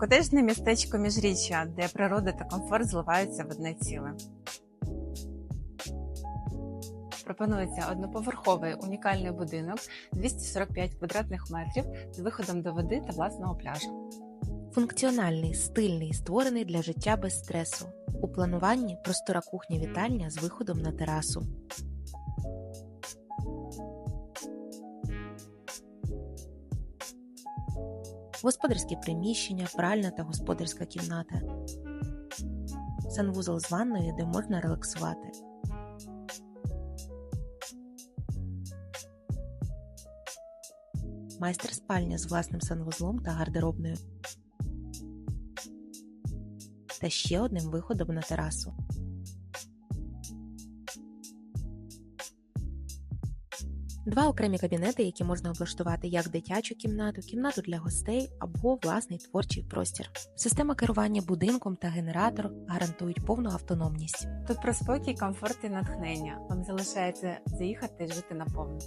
Котежне містечко Міжріччя, де природа та комфорт зливаються в одне ціле. Пропонується одноповерховий унікальний будинок 245 квадратних метрів з виходом до води та власного пляжу. Функціональний, стильний, створений для життя без стресу. У плануванні простора кухня-вітальня з виходом на терасу. Господарське приміщення, пральна та господарська кімната. Санвузол з ванною, де можна релаксувати. Майстер спальня з власним санвузлом та гардеробною. Та ще одним виходом на терасу. Два окремі кабінети, які можна облаштувати як дитячу кімнату, кімнату для гостей або власний творчий простір. Система керування будинком та генератор гарантують повну автономність. Тут про спокій, комфорт і натхнення. Вам залишається заїхати і жити наповну.